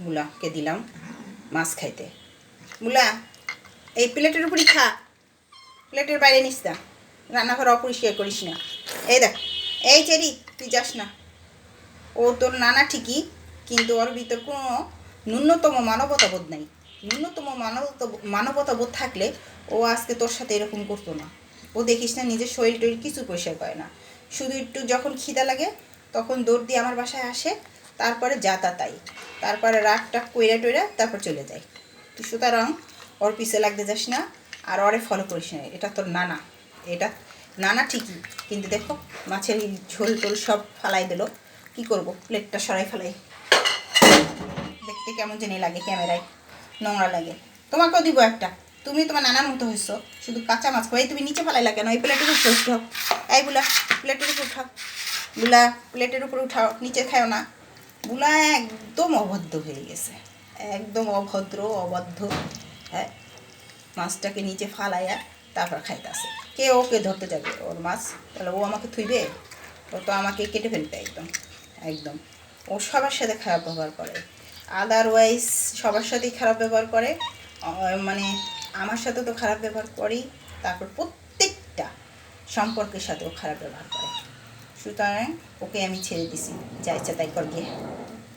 মুলাকে দিলাম মাছ খাইতে। মুলা, এই প্লেটের উপরই খা। প্লেটের বাইরে নিস না। রান্নাঘর অপরিষ্কার করিস না। এই দেখ, এই চেরি, তুই যাস না। ও তোর নানা ঠিকই, কিন্তু ওর ভিতর কোনো ন্যূনতম মানবতাবোধ নাই। ন্যূনতম মানবতা মানবতাবোধ থাকলে ও আজকে তোর সাথে এরকম করতো না। ও দেখিস না, নিজের শরীর টরীর কিছু পরিষ্কার করে না। শুধু একটু যখন খিদা লাগে, তখন দৌড় দিয়ে আমার বাসায় আসে। তারপরে যাতা তাই। তারপরে রাগ টাক কইরা টইরা তারপর চলে যায়। তুই সুতরাং ওর পিছে লাগতে যাস না, আর ওরে ফলো করিস না। এটা তোর নানা। এটা নানা ঠিকই, কিন্তু দেখো মাছের ঝোল টোল সব ফালাই দিল। কি করব? প্লেটটা সরাই ফেলাই। দেখতে কেমন জানি লাগে ক্যামেরায়, নোংরা লাগে। তোমাকেও দিব একটা। তুমি তোমার নানার মতো হয়েছো শুধু কাঁচা মাছ খাই তুমি নিচে ফেলাইলা কেন? এই প্লেটের উপর উঠাও এই বুলা, প্লেটের উপর উঠাও। বুলা, প্লেটের উপর উঠাও। নিচে খাও না। বুলা একদম অভদ্র হয়ে গেছে। একদম অভদ্র, অবদ্ধ। হ্যাঁ মাছটাকে নিচে ফালাইয়া তারপর খাইতেছে। কে ওকে ধরতে যাবে? ওর মাছ? তাহলে ও আমাকে থুইবে? ও তো আমাকে কেটে ফেলবে একদম। একদম। ও সবার সাথে খারাপ ব্যবহার করে। আদারওয়াইজ সবার সাথেই খারাপ ব্যবহার করে। মানে আমার সাথে তো খারাপ ব্যবহার করেই। তারপর প্রত্যেকটা সম্পর্কের সাথেও খারাপ ব্যবহার করে। সুতরাং ওকে আমি ছেড়ে দিছি। যা ইচ্ছা তাই কর গিয়ে।